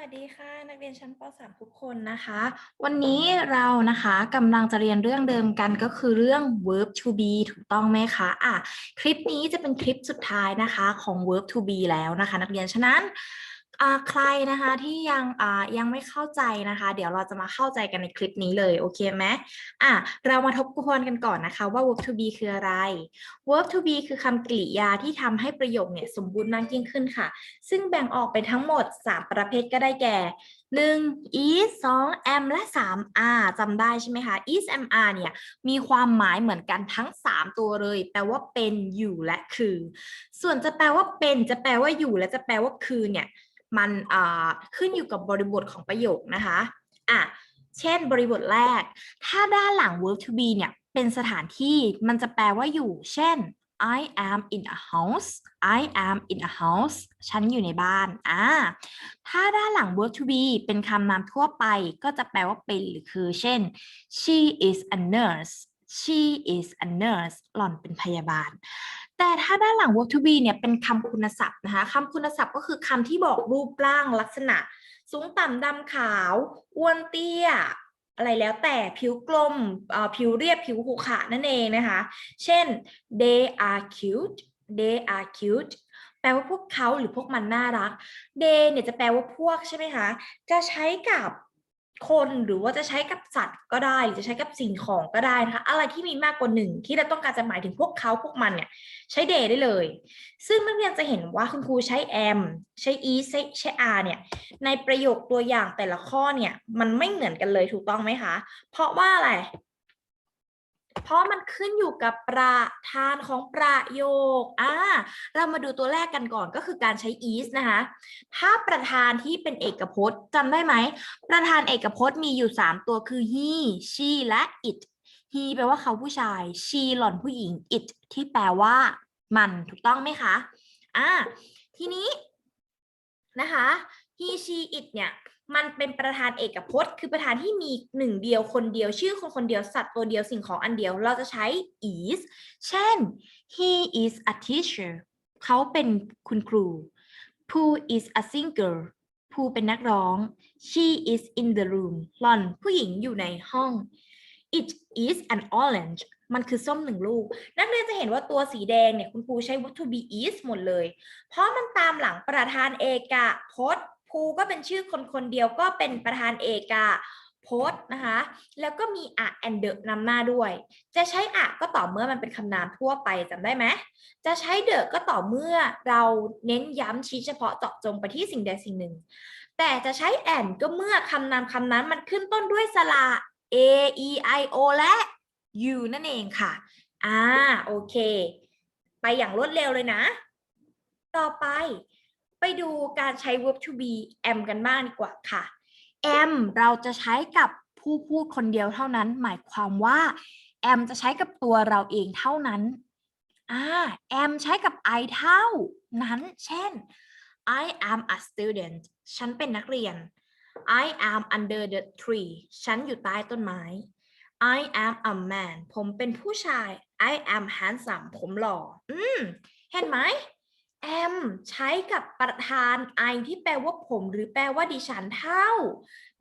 วัสดีค่ะนักเรียนชั้นป .3 ทุกคนนะคะ วันนี้เรานะคะกำลังจะเรียนเรื่องเดิมกันก็คือเรื่อง verb to be ถูกต้องไหมคะอะคลิปนี้จะเป็นคลิปสุดท้ายนะคะของ verb to be แล้วนะคะ นักเรียนฉะนั้น อ่าใครนะคะที่ยังอ่ายังไม่เข้าใจนะคะ เดี๋ยวเราจะมาเข้าใจกันในคลิปนี้เลยโอเคไหมอะเรามาทบทวนกันก่อนนะคะว่า verb to be คืออะไร verb to be คือคำกริยาที่ทำให้ประโยคเนี่ยสมบูรณ์มากยิ่งขึ้นค่ะ ซึ่งแบ่งออกเป็นทั้งหมด 3 ประเภทก็ได้แก่ 1 is 2 am และ 3 are จำได้ใช่ไหมคะ is am are เนี่ยมีความหมายเหมือนกันทั้ง 3 ตัวเลย แปลว่าเป็นอยู่และคือ ส่วนจะแปลว่าเป็นจะแปลว่าอยู่และจะแปลว่าคือเนี่ย มันขึ้นอยู่กับบริบทของประโยคนะคะอะเช่นบริบทแรก ถ้าด้านหลัง verb to be เนี่ยเป็นสถานที่มันจะแปลว่าอยู่ เช่น I am in a house I am in a house ฉันอยู่ในบ้าน อ่า ถ้าด้านหลัง verb to be เป็นคำนามทั่วไป ก็จะแปลว่าเป็นหรือคือ เช่น she is a nurse she is a nurse หล่อนเป็นพยาบาล แต่ถ้าด้านหลัง verb to be เนี่ยเป็นคำคุณศัพท์นะคะคำคุณศัพท์ก็คือคำที่บอกรูปร่างลักษณะ สูงต่ำดำขาวอ้วนเตี้ย อะไรแล้วแต่ผิวกลมผิวเรียบผิวขรุขระนั่นเองนะคะ เช่น they are cute they are cute แปลว่าพวกเขาหรือพวกมันน่ารัก they เนี่ยจะแปลว่าพวกใช่ไหมคะ จะใช้กับ คนหรือว่าจะใช้กับสัตว์ก็ได้หรือจะใช้กับสิ่งของก็ได้นะคะอะไรที่มีมากกว่าหนึ่งที่เราต้องการจะหมายถึงพวกเขาพวกมันเนี่ยใช้เดได้เลย ซึ่งนักเรียนจะเห็นว่าคุณครูใช้ am ใช้อีใช้ใช้ are เนี่ยในประโยคตัวอย่างแต่ละข้อเนี่ยมันไม่เหมือนกันเลยถูกต้องไหมคะ เพราะว่าอะไร เพราะมันขึ้นอยู่กับประธานของประโยคอ่าเรามาดูตัวแรกกันก่อนก็คือการใช้ is นะคะ ถ้าประธานที่เป็นเอกพจน์จำได้ไหม ประธานเอกพจน์มีอยู่ 3 ตัวคือ he she และ it he แปลว่าเขาผู้ชาย she หล่อนผู้หญิง it ที่แปลว่ามันถูกต้องไหมคะ อ่า ทีนี้ นะคะ he she it เนี่ยมันเป็นประธานเอกพจน์ คือประธานที่มีหนึ่งเดียวคนเดียวชื่อคนคนเดียวสัตว์ตัวเดียวสิ่งของอันเดียว เราจะใช้ is เช่น he is a teacher เขาเป็นคุณครู Pooh is a singer ภูเป็นนักร้อง she is in the room หล่อนผู้หญิงอยู่ในห้อง it is an orange มันคือส้มหนึ่งลูก นักเรียนจะเห็นว่าตัวสีแดงเนี่ยคุณครูใช้ verb to be is หมดเลย เพราะมันตามหลังประธานเอกพจน์ภูก็เป็นชื่อคนคนเดียวก็เป็นประธานเอกพจน์นะคะ แล้วก็มีอะ and the นำหน้าด้วย จะใช้อะก็ต่อเมื่อมันเป็นคำนามทั่วไปจำได้ไหม จะใช้เดอะก็ต่อเมื่อเราเน้นย้ำชี้เฉพาะเจาะจงไปที่สิ่งใดสิ่งหนึ่ง แต่จะใช้แอนก็เมื่อคำนามคำนั้นมันขึ้นต้นด้วยสระ a e i o และ u นั่นเองค่ะ อ่า โอเค ไปอย่างรวดเร็วเลยนะ ต่อไป ไปดูการใช้ verb to be am กันบ้างดีกว่าค่ะ am เราจะใช้กับผู้พูดคนเดียวเท่านั้น หมายความว่า am จะใช้กับตัวเราเองเท่านั้น อ่า am ใช้กับ I เท่านั้น เช่น I am a student ฉันเป็นนักเรียน I am under the tree ฉันอยู่ใต้ต้นไม้ I am a man ผมเป็นผู้ชาย I am handsome ผมหล่อ อืม เห็นไหม am ใช้กับประธาน I ที่แปลว่าผม หรือแปลว่าดิฉันเท่า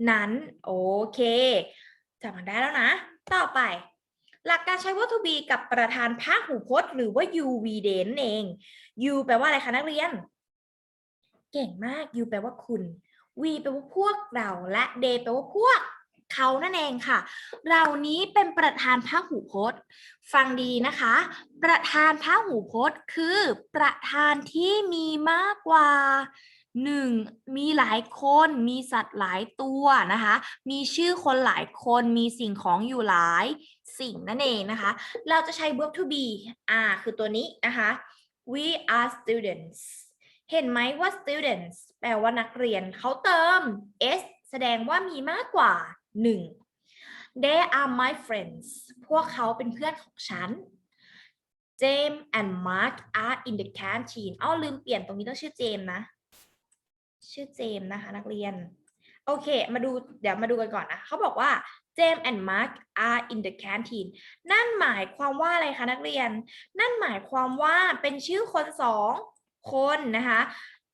นั้น โอเคจำมันได้แล้วนะ ต่อไป หลักการใช้ verb to be กับประธานพหูพจน์ หรือว่า you we they นั่นเอง you แปลว่าอะไรคะนักเรียน เก่งมาก you แปลว่าคุณ we แปลว่าพวกเราและ they แปลว่าพวก เขานั่นเองค่ะ เหล่านี้เป็นประธานพหูพจน์ ฟังดีนะคะ ประธานพหูพจน์คือ ประธานที่มีมากกว่าหนึ่งมีหลายคนมีสัตว์หลายตัวนะคะ มีชื่อคนหลายคนมีสิ่งของอยู่หลายสิ่งนั่นเองนะคะ เราจะใช้ verb to be อ่าคือตัวนี้นะคะ we are students เห็นไหมว่า students แปลว่านักเรียนเขาเติม s แสดงว่ามีมากกว่า 1 they are my friends พวกเขาเป็นเพื่อนของฉัน James and Mark are in the canteen อ้าวลืมเปลี่ยนตรงนี้ต้องชื่อเจมส์นะ ชื่อเจมส์นะคะนักเรียน โอเค มาดูเดี๋ยวมาดูกันก่อนนะ เขาบอกว่า James and Mark are in the canteen นั่นหมายความว่าอะไรคะนักเรียน นั่นหมายความว่าเป็นชื่อคนสองคนนะคะ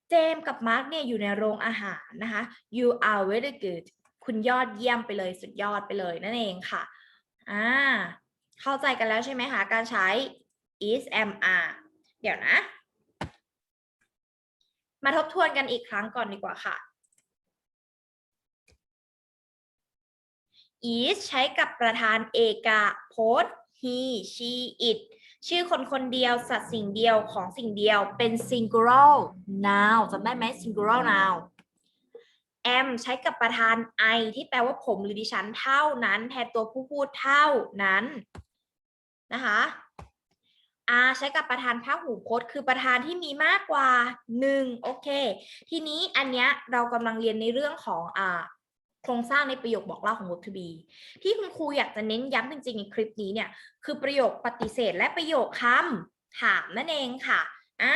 เจมส์กับมาร์กเนี่ยอยู่ในโรงอาหารนะคะ you are very good คุณยอดเยี่ยมไปเลยสุดยอดไปเลยนั่นเองค่ะ อ่า เข้าใจกันแล้วใช่ไหมคะ การใช้ is am are เดี๋ยวนะ มาทบทวนกันอีกครั้งก่อนดีกว่าค่ะ is ใช้กับประธานเอกะโพส he she it ชื่อคนคนเดียวสัตว์สิ่งเดียวของสิ่งเดียวเป็น singular noun จำได้ไหม singular noun am ใช้กับประธาน I ที่แปลว่าผมหรือดิฉันเท่านั้น แทนตัวผู้พูดเท่านั้นนะคะ R ใช้กับประธานพหูพจน์ คือประธานที่มีมากกว่า 1 โอเค ทีนี้อันเนี้ยเรากำลังเรียนในเรื่องของอ่าโครงสร้างในประโยคบอกเล่าของ verb to be ที่คุณครูอยากจะเน้นย้ำจริงๆในคลิปนี้เนี่ย คือประโยคปฏิเสธและประโยคคำถามนั่นเองค่ะอ่า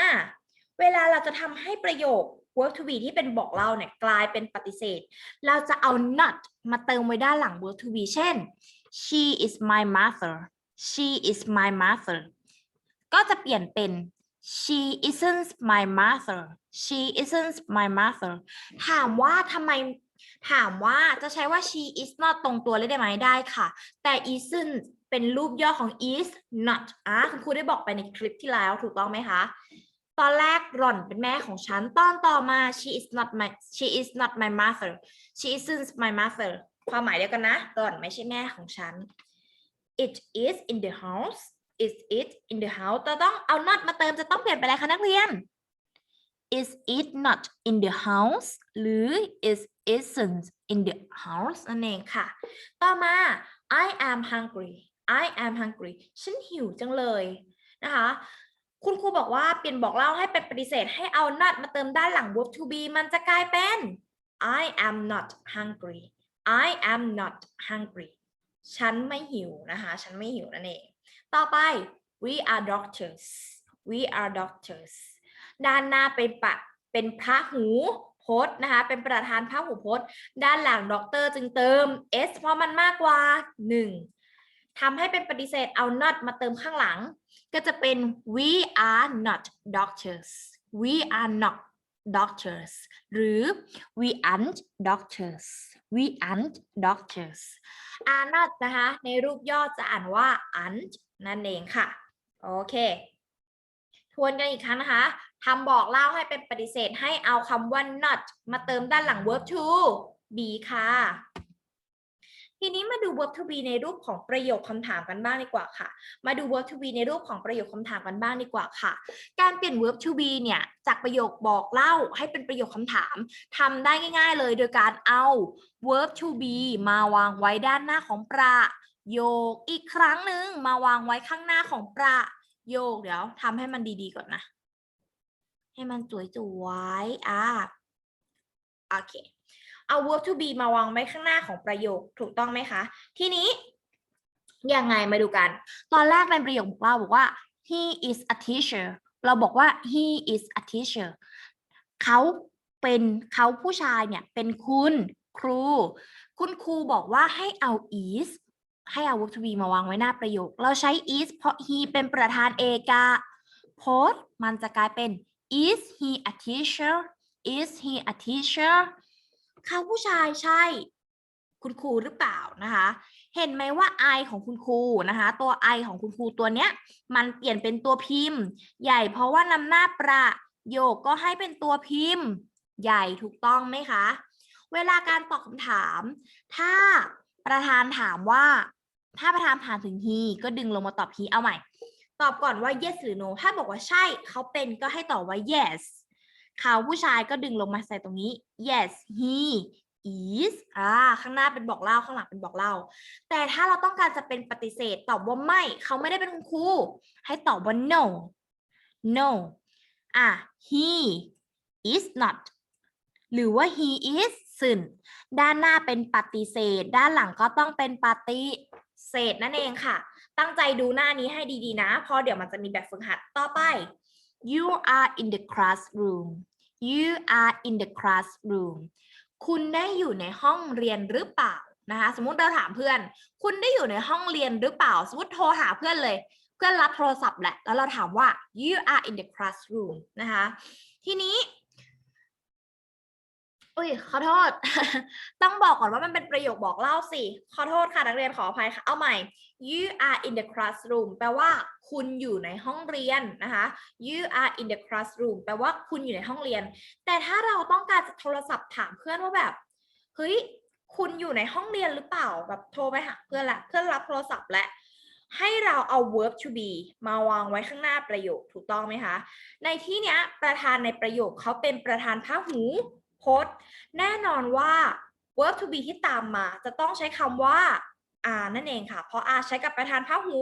เวลาเราจะทำให้ประโยค verb to be ที่เป็นบอกเล่าเนี่ยกลายเป็นปฏิเสธ เราจะเอา not มาเติมไว้ด้านหลัง verb to be เช่น she is my mother she is my mother ก็จะเปลี่ยนเป็น she isn't my mother she isn't my mother ถามว่าทำไมถามว่าจะใช้ว่า she is not ตรงตัวเลยได้ไหมได้ค่ะ แต่ isn't เป็นรูปย่อของ is not อะคุณครูได้บอกไปในคลิปที่แล้วถูกต้องไหมคะ ตอนแรกหล่อนเป็นแม่ของฉัน ตอนต่อมา she is not my she is not my mother she isn't my mother ความหมายเดียวกันนะ หล่อนไม่ใช่แม่ของฉัน it is in the house is it in the house จะต้องเอา not มาเติมจะต้องเปลี่ยนไปอะไรคะนักเรียน is it not in the house หรือ is isn't in the house นั่นเองค่ะ ต่อมา I am hungry I am hungry ฉันหิวจังเลยนะคะ คุณครูบอกว่าเปลี่ยนบอกเล่าให้เป็นปฏิเสธให้เอา not มาเติมด้านหลัง verb to be มันจะกลายเป็น I am not hungry I am not hungry ฉันไม่หิวนะคะ ฉันไม่หิวนั่นเอง ต่อไป we are doctors we are doctors ด้านหน้าเป็นปะเป็นพระหูพจน์นะคะ เป็นประธานพระหูพจน์ ด้านหลังด็อกเตอร์จึงเติม s เพราะมันมากกว่า 1ทำให้เป็นปฏิเสธเอา not มาเติมข้างหลัง ก็จะเป็น we are not doctors we are not doctors หรือ we aren't doctors we aren't doctors are not นะคะ ในรูปย่อจะอ่านว่า aren't นั่นเองค่ะ โอเค ทวนกันอีกครั้งนะคะทำบอกเล่าให้เป็นปฏิเสธให้เอาคำว่า not มาเติมด้านหลัง verb to be ค่ะ ทีนี้มาดู verb to be ในรูปของประโยคคำถามกันบ้างดีกว่าค่ะ มาดู verb to be ในรูปของประโยคคำถามกันบ้างดีกว่าค่ะ การเปลี่ยน verb to be เนี่ยจากประโยคบอกเล่าให้เป็นประโยคคำถามทำได้ง่าย ๆ เลยโดยการเอา verb to be มาวางไว้ด้านหน้าของประโยคอีกครั้งหนึ่งมาวางไว้ข้างหน้าของประโยคเดี๋ยวทำให้มันดีๆก่อนนะ ให้มันสวยๆอะโอเค เอา verb to be มาวางไว้ข้างหน้าของประโยคถูกต้องไหมคะ ทีนี้ยังไงมาดูกัน ตอนแรกในประโยคบอกเราบอกว่า he is a teacher เราบอกว่า he is a teacher เขาเป็นเขาผู้ชายเนี่ยเป็นคุณครู คุณครูบอกว่าให้เอา is ให้เอา verb to be มาวางไว้หน้าประโยค เราใช้ is เพราะ he เป็นประธานเอกะโพสมันจะกลายเป็น is he a teacher is he a teacher เขาผู้ชายใช่ คุณครูหรือเปล่านะคะ เห็นไหมว่า I ของคุณครูนะคะ ตัว I ของคุณครูตัวเนี้ย มันเปลี่ยนเป็นตัวพิมพ์ ใหญ่เพราะว่านำหน้าประโยคก็ให้เป็นตัวพิมพ์ ใหญ่ถูกต้องไหมคะ เวลาการตอบคำถาม ถ้าประธานถามว่า ถ้าประธานถามถึง he ก็ดึงลงมาตอบ he เอาใหม่ ตอบก่อนว่า yes หรือ no ถ้าบอกว่าใช่เขาเป็นก็ให้ตอบว่า yes เขาผู้ชายก็ดึงลงมาใส่ตรงนี้ yes he is อ่า ข้างหน้าเป็นบอกเล่า ข้างหลังเป็นบอกเล่า แต่ถ้าเราต้องการจะเป็นปฏิเสธ ตอบว่าไม่ เขาไม่ได้เป็นคุณครู ให้ตอบว่า no no อะ he is not หรือว่า he is ซึ่งด้านหน้าเป็นปฏิเสธ ด้านหลังก็ต้องเป็นปฏิเสธนั่นเองค่ะ ตั้งใจดูหน้านี้ให้ดีๆนะ เพราะเดี๋ยวมันจะมีแบบฝึกหัดต่อไป you are in the classroom you are in the classroom คุณได้อยู่ในห้องเรียนหรือเปล่านะคะสมมุติเราถามเพื่อน คุณได้อยู่ในห้องเรียนหรือเปล่า สมมติโทรหาเพื่อนเลย เพื่อนรับโทรศัพท์แหละ แล้วเราถามว่า you are in the classroom นะคะ ทีนี้ อุ้ยขอโทษ ต้องบอกก่อนว่ามันเป็นประโยคบอกเล่าสิ ขอโทษค่ะนักเรียนขออภัยค่ะ เอาใหม่ you are in the classroom แปลว่าคุณอยู่ในห้องเรียนนะคะ you are in the classroom แปลว่าคุณอยู่ในห้องเรียน แต่ถ้าเราต้องการจะโทรศัพท์ถามเพื่อนว่าแบบ เฮ้ย คุณอยู่ในห้องเรียนหรือเปล่า แบบโทรไปหาเพื่อนละ เพื่อนรับโทรศัพท์และ ให้เราเอา verb to be มาวางไว้ข้างหน้าประโยคถูกต้องไหมคะ ในที่เนี้ยประธานในประโยคเขาเป็นประธานพหู พจน์ แน่นอนว่า verb to be ที่ตามมา จะต้องใช้คำว่า are นั่นเองค่ะ เพราะ are ใช้กับประธานพหู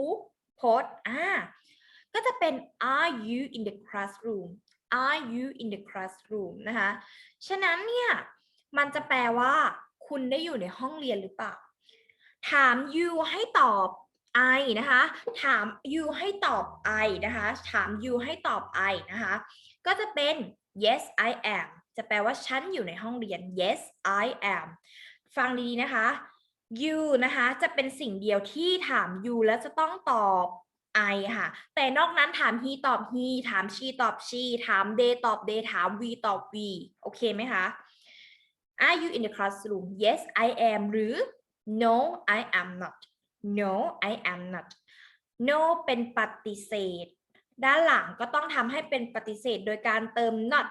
พจน์อ่าก็จะเป็น are you in the classroom are you in the classroom นะคะ ฉะนั้นเนี่ย มันจะแปลว่า คุณได้อยู่ในห้องเรียนหรือเปล่า ถาม you ให้ตอบ I นะคะ ถาม you ให้ตอบ I นะคะ ถาม you ให้ตอบ I นะคะ ก็จะเป็น yes I am จะแปลว่าฉันอยู่ในห้องเรียน yes I am ฟังดีๆนะคะ you นะคะ จะเป็นสิ่งเดียวที่ถาม you แล้วจะต้องตอบ I ค่ะ แต่นอกนั้นถาม he ตอบ he ถาม she ตอบ she ถาม they ตอบ they ถาม we ตอบ we โอเคไหมคะ Are you in the classroom Yes I am หรือ No I am not No I am not No เป็นปฏิเสธ ด้านหลังก็ต้องทำให้เป็นปฏิเสธ โดยการเติม not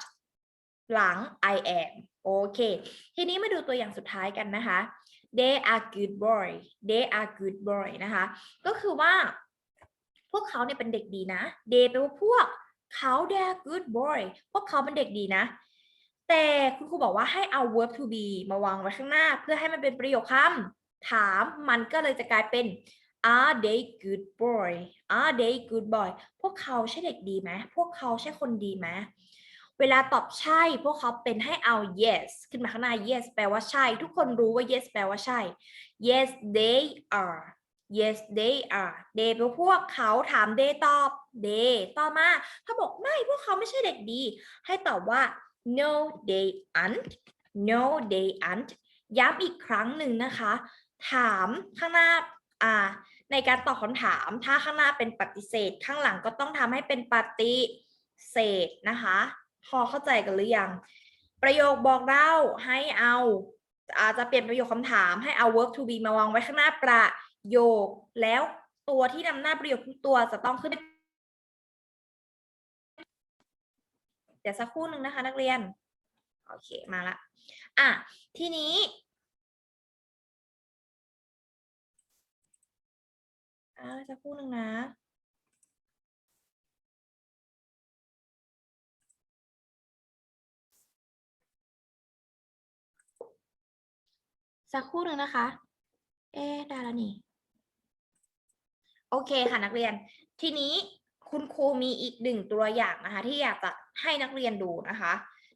หลัง I am โอเค ทีนี้มาดูตัวอย่างสุดท้ายกันนะคะ They are good boy They are good boy นะคะ ก็คือว่า พวกเขาเนี่ยเป็นเด็กดีนะ They แปลว่าพวกเขา they are good boy พวกเขาเป็นเด็กดีนะ แต่คุณครูบอกว่าให้เอา verb to be มาวางไว้ข้างหน้า เพื่อให้มันเป็นประโยคคำถามมันก็เลยจะกลายเป็น are they good boy are they good boy พวกเขาใช่เด็กดีไหม พวกเขาใช่คนดีไหม เวลาตอบใช่ พวกเขาเป็นให้เอา yes ขึ้นมาข้างหน้า yes แปลว่าใช่ ทุกคนรู้ว่า yes แปลว่าใช่ yes they are yes they are they แปลว่าพวกเขาถาม they ตอบ they ต่อมาถ้าบอกไม่พวกเขาไม่ใช่เด็กดี ให้ตอบว่า no they aren't no they aren't ย้ำอีกครั้งหนึ่งนะคะ ถามข้างหน้าอ่าในการตอบคำถาม ถ้าข้างหน้าเป็นปฏิเสธ ข้างหลังก็ต้องทำให้เป็นปฏิเสธนะคะ พอเข้าใจกันหรือยัง ประโยคบอกเล่าให้เอาอาจจะเปลี่ยนประโยคคำถามให้เอา verb to be มาวางไว้ข้างหน้าประโยค แล้วตัวที่นำหน้าประโยคทุกตัวจะต้องขึ้น เดี๋ยวสักครู่หนึ่งนะคะ นักเรียน โอเคมาละ อะ ทีนี้อ่าสักครู่หนึ่งนะ สักครู่หนึ่งนะคะ เอ๊ได้แล้วนี่ โอเคค่ะนักเรียน ทีนี้คุณครูมีอีกหนึ่งตัวอย่างนะคะ ที่อยากจะให้นักเรียนดูนะคะ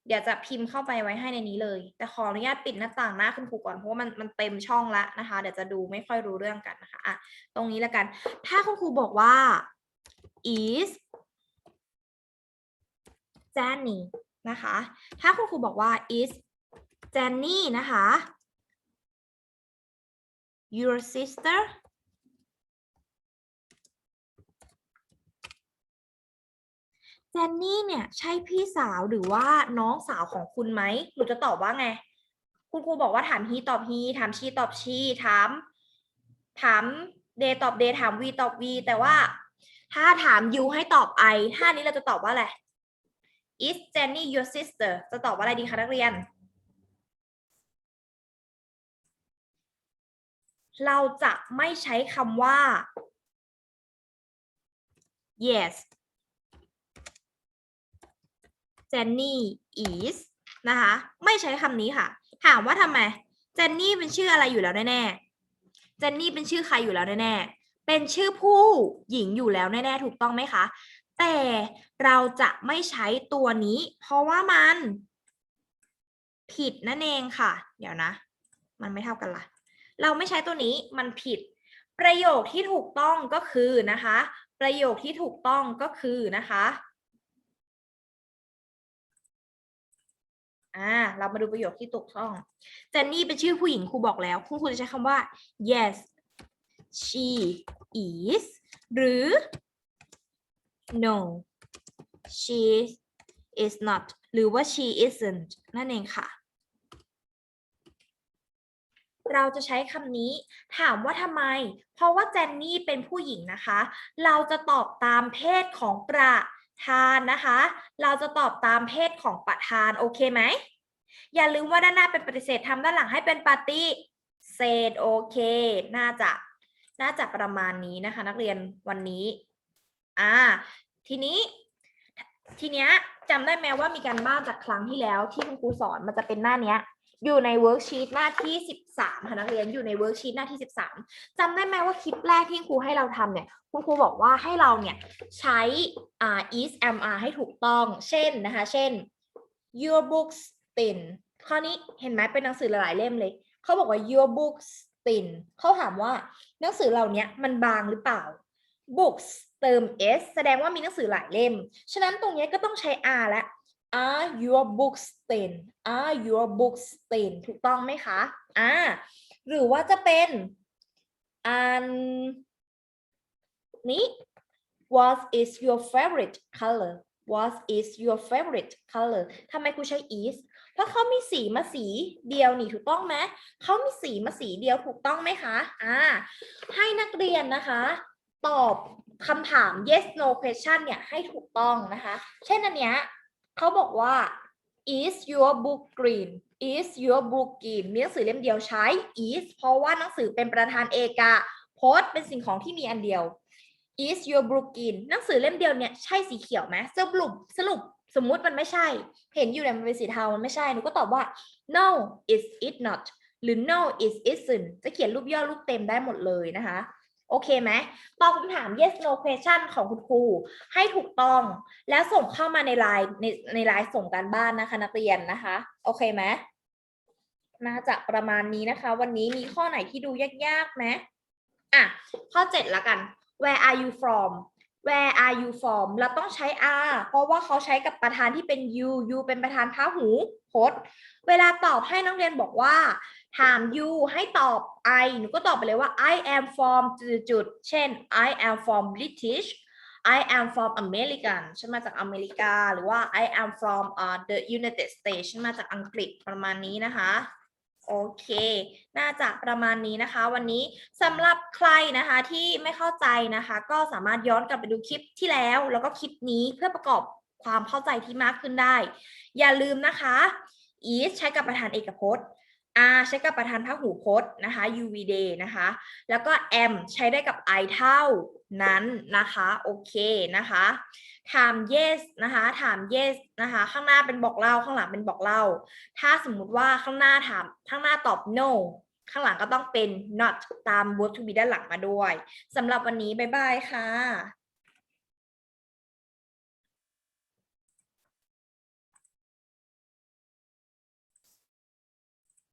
เดี๋ยวจะพิมพ์เข้าไปไว้ให้ในนี้เลย แต่ขออนุญาตปิดหน้าต่างหน้าคุณครูก่อนเพราะว่ามันมันเต็มช่องละนะคะ เดี๋ยวจะดูไม่ค่อยรู้เรื่องกันนะคะอะตรงนี้แล้วกัน ถ้าคุณครูบอกว่า is Jenny นะคะ ถ้าคุณครูบอกว่า is Jenny นะคะ your sister เจนนี่เนี่ยใช่พี่สาวหรือว่าน้องสาวของคุณไหมหนูจะตอบว่าไง คุณครูบอกว่าถามฮีตอบฮีถามชีตอบชีถามถามเดตอบเดถามวีตอบวีแต่ว่า ถ้าถามยูให้ตอบไอท่านี้เราจะตอบว่าอะไร is Jenny your sister จะตอบว่าอะไรดีคะนักเรียน เราจะไม่ใช้คำว่า yes Jenny is นะคะ ไม่ใช้คำนี้ค่ะ ถามว่าทำไมเจนนี่เป็นชื่ออะไรอยู่แล้วแน่ๆเจนนี่เป็นชื่อใครอยู่แล้วแน่ๆ เป็นชื่อผู้หญิงอยู่แล้วแน่ๆ ถูกต้องไหมคะ แต่เราจะไม่ใช้ตัวนี้ เพราะว่ามัน ผิดนั่นเองค่ะ เดี๋ยวนะ มันไม่เท่ากันละ เราไม่ใช้ตัวนี้มันผิด ประโยคที่ถูกต้องก็คือนะคะ ประโยคที่ถูกต้องก็คือนะคะอ่าเรามาดูประโยคที่ถูกต้องเจนนี่เป็นชื่อผู้หญิงครูบอกแล้วคุณครูจะใช้คำว่า yes she is หรือ no she is not หรือว่า she isn't นั่นเองค่ะ เราจะใช้คำนี้ ถามว่าทำไม เพราะว่าเจนนี่เป็นผู้หญิงนะคะ เราจะตอบตามเพศของประธานนะคะ เราจะตอบตามเพศของประธานโอเคไหม อย่าลืมว่าด้านหน้าเป็นปฏิเสธทำด้านหลังให้เป็นปฏิเสธโอเค น่าจะน่าจะประมาณนี้นะคะ นักเรียนวันนี้ อ่า ทีนี้ ทีเนี้ยจำได้ไหมว่ามีการบ้านจากครั้งที่แล้วที่คุณครูสอนมันจะเป็นหน้าเนี้ย อยู่ในเวิร์กชีตหน้าที่ 13ค่ะนักเรียนอยู่ในเวิร์กชีตหน้าที่ 13จำได้ไหมว่าคลิปแรกที่ครูให้เราทำเนี่ยคุณครูบอกว่าให้เราเนี่ยใช้อ่า is am are ให้ถูกต้อง เช่นนะคะ เช่น your books thin ข้อนี้เห็นไหมเป็นหนังสือหลายเล่มเลยเขาบอกว่า your books thin เขาถามว่าหนังสือเหล่านี้มันบางหรือเปล่า books เติม s แสดงว่ามีหนังสือหลายเล่ม ฉะนั้นตรงนี้ก็ต้องใช้ r และ are your books thin are your books thin ถูกต้องไหมคะอ่าหรือว่าจะเป็นอันนี้ what is your favorite color what is your favorite color ทำไมครูใช้ is เพราะเขามีสีมาสีเดียวนี่ถูกต้องไหมเขามีสีมาสีเดียวถูกต้องไหมคะ อ่า ให้นักเรียนนะคะ ตอบคำถาม yes no question เนี่ยให้ถูกต้องนะคะ เช่นอันเนี้ย เขาบอกว่า is your book green is your book green มีหนังสือเล่มเดียวใช้ is เพราะว่าหนังสือเป็นประธานเอกะโพสเป็นสิ่งของที่มีอันเดียว is your book green หนังสือเล่มเดียวเนี่ยใช่สีเขียวไหมสรุปสรุปสมมุติมันไม่ใช่ เห็นอยู่เนี่ยมันเป็นสีเทา มันไม่ใช่ หนูก็ตอบว่า no is it not หรือ no is isn't จะเขียนรูปย่อรูปเต็มได้หมดเลยนะคะ โอเคไหมตอบคำถาม yes no question ของคุณครูให้ถูกต้อง แล้วส่งเข้ามาในไลน์ในในไลน์ส่งการบ้านนะคะ นักเรียนนะคะ โอเคไหมน่าจะประมาณนี้นะคะ วันนี้มีข้อไหนที่ดูยากๆไหมอะ ข้อเจ็ดละกัน where are you from where are you from เราต้องใช้ are เพราะว่าเขาใช้กับประธานที่เป็น you you เป็นประธานพหูพจน์ เวลาตอบให้นักเรียนบอกว่า ถาม you ให้ตอบ I หนูก็ตอบไปเลยว่า I am from จุดๆเช่น I am from British I am from American ฉันมาจากอเมริกา หรือว่า I am from uh, the United States ฉันมาจากอังกฤษประมาณนี้นะคะ โอเค น่าจะประมาณนี้นะคะ วันนี้สำหรับใครนะคะที่ไม่เข้าใจนะคะ ก็สามารถย้อนกลับไปดูคลิปที่แล้ว แล้วก็คลิปนี้เพื่อประกอบความเข้าใจที่มากขึ้นได้ อย่าลืมนะคะ is ใช้กับประธานเอกพจน์ r ใช้กับประธานพหูพจน์นะคะ uv day นะคะ แล้วก็ M ใช้ได้กับ i เท่านั้นนะคะ โอเคนะคะถาม yes นะคะถาม yes นะคะ ข้างหน้าเป็นบอกเล่า ข้างหลังเป็นบอกเล่า ถ้าสมมุติว่าข้างหน้าถาม ข้างหน้าตอบ no ข้างหลังก็ต้องเป็น not ตาม verb to be ด้านหลังมาด้วยสำหรับวันนี้ บ๊ายบายค่ะ